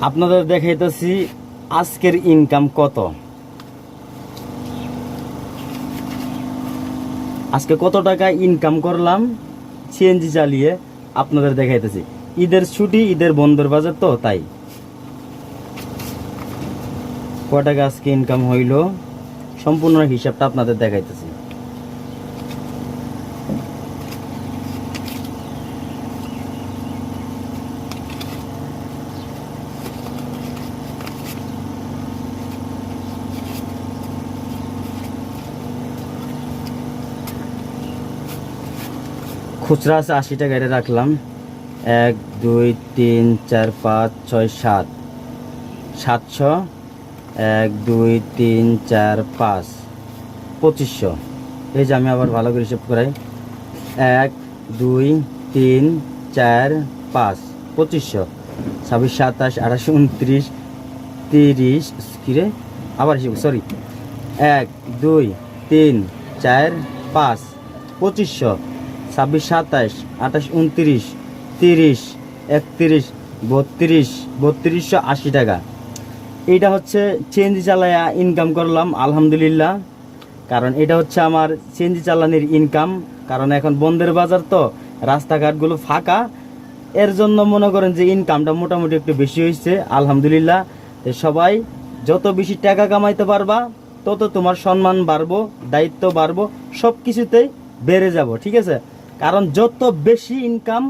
আপনাদের দেখাইতেছি আজকের ইনকাম কত? আজকে কত টাকা ইনকাম করলাম? সিএনজি চালিয়ে আপনাদের দেখাইতেছি। ঈদের ছুটি, ঈদের বন্ধের বাজার তো, তাই। ক টাকা আজকে ইনকাম হইল? সম্পূর্ণ হিসাবটা আপনাদের দেখাইতেছি। খুচরা আছে আশি টাকা রাখলাম। এক, দুই, তিন, চার, পাঁচ, ছয়, সাত। সাতশো, এক, দুই, তিন, চার, পাঁচ। পঁচিশশো। এই যে আমি আবার ভালো করে হিসেব করাই। এক, দুই, তিন, চার, পাঁচ। পঁচিশশো। ছাব্বিশ, সাতাশ, আঠাশ, উনত্রিশ, তিরিশ কিরে আবার হিসেব সরি এক, দুই, তিন, চার, পাঁচ। পঁচিশশো। ছাব্বিশ সাতাশ আঠাশ, উনত্রিশ, তিরিশ, একত্রিশ, বত্রিশ, বত্রিশশো আশি টাকা। এটা হচ্ছে চেঞ্জি চালায়া ইনকাম করলাম, আলহামদুলিল্লাহ। কারণ এটা হচ্ছে আমার চেঞ্জি চালানির ইনকাম কারণ এখন বন্ধের বাজার তো, রাস্তাঘাটগুলো ফাঁকা। এর জন্য মনে করেন যে ইনকামটা মোটামুটি একটু বেশি হয়েছে, আলহামদুলিল্লাহ। সবাই, যত বেশি টাকা কামাইতে পারবা, তত তোমার সম্মান বাড়বো, দায়িত্ব বাড়বো সব কিছুতেই বেড়ে যাব, ঠিক আছে? কারণ যত বেশি ইনকাম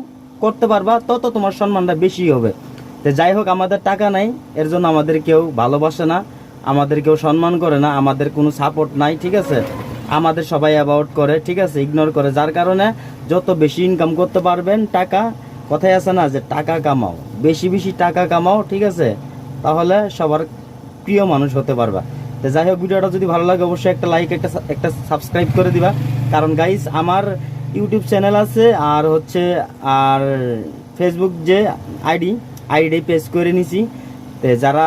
করতে পারবা, তত তোমার সম্মানটা বেশি হবে। তো যাই হোক, আমাদের টাকা নাই, এর জন্য আমাদের কেউ ভালোবাসে না, আমাদের কেউ সম্মান করে না, আমাদের কোনো সাপোর্ট নাই, ঠিক আছে? আমাদের সবাই অ্যাবাউট করে, ঠিক আছে? ইগনোর করে, যার কারণে যত বেশি ইনকাম করতে পারবেন, টাকা, কথাই আছে না যে টাকা কামাও। বেশি বেশি টাকা কামাও, ঠিক আছে? তাহলে সবার প্রিয় মানুষ হতে পারবা। তো যাই হোক, ভিডিওটা যদি ভালো লাগে, অবশ্যই একটা লাইক একটা একটা সাবস্ক্রাইব করে দিবা। কারণ গাইস আমার ইউটিউব চ্যানেল আছে, আর হচ্ছে, আর ফেসবুক যে আইডি আইডি পেজ করে নিছি। তো যারা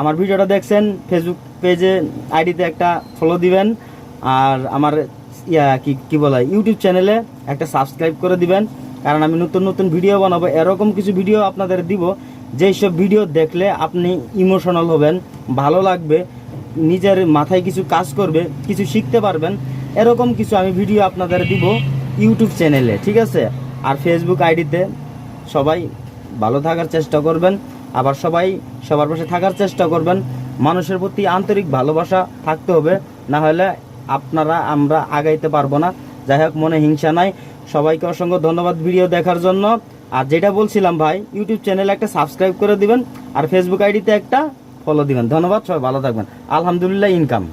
আমার ভিডিওটা দেখছেন ফেসবুক পেজে আইডিতে একটা ফলো দিবেন, আর আমার ইয়া, কি কি বলা, ইউটিউব চ্যানেলে একটা সাবস্ক্রাইব করে দিবেন। কারণ আমি নতুন নতুন ভিডিও বানাবো, এরকম কিছু ভিডিও আপনাদের দিব। যেই সব ভিডিও দেখলে আপনি ইমোশনাল হবেন, ভালো লাগবে, নিজের মাথায় কিছু কাজ করবে, কিছু শিখতে পারবেন, এরকম কিছু আমি ভিডিও আপনাদের দিব। ইউটিউব চ্যানেলে, ঠিক আছে? আর ফেসবুক আইডিতে সবাই ভালো থাকার চেষ্টা করবেন, আবার সবাই সবার পাশে থাকার চেষ্টা করবেন। মানুষের প্রতি আন্তরিক ভালোবাসা থাকতে হবে, না হলে আপনারা, আমরা আগাইতে পারব না। যাই হোক, মনে হিংসা নাই। সবাইকে অসংখ্য ধন্যবাদ ভিডিও দেখার জন্য। আর যেটা বলছিলাম ভাই, ইউটিউব চ্যানেলে একটা সাবস্ক্রাইব করে দিবেন, আর ফেসবুক আইডিতে একটা ফলো দিবেন। ধন্যবাদ, সবাই ভালো থাকবেন। আলহামদুলিল্লাহ ইনকাম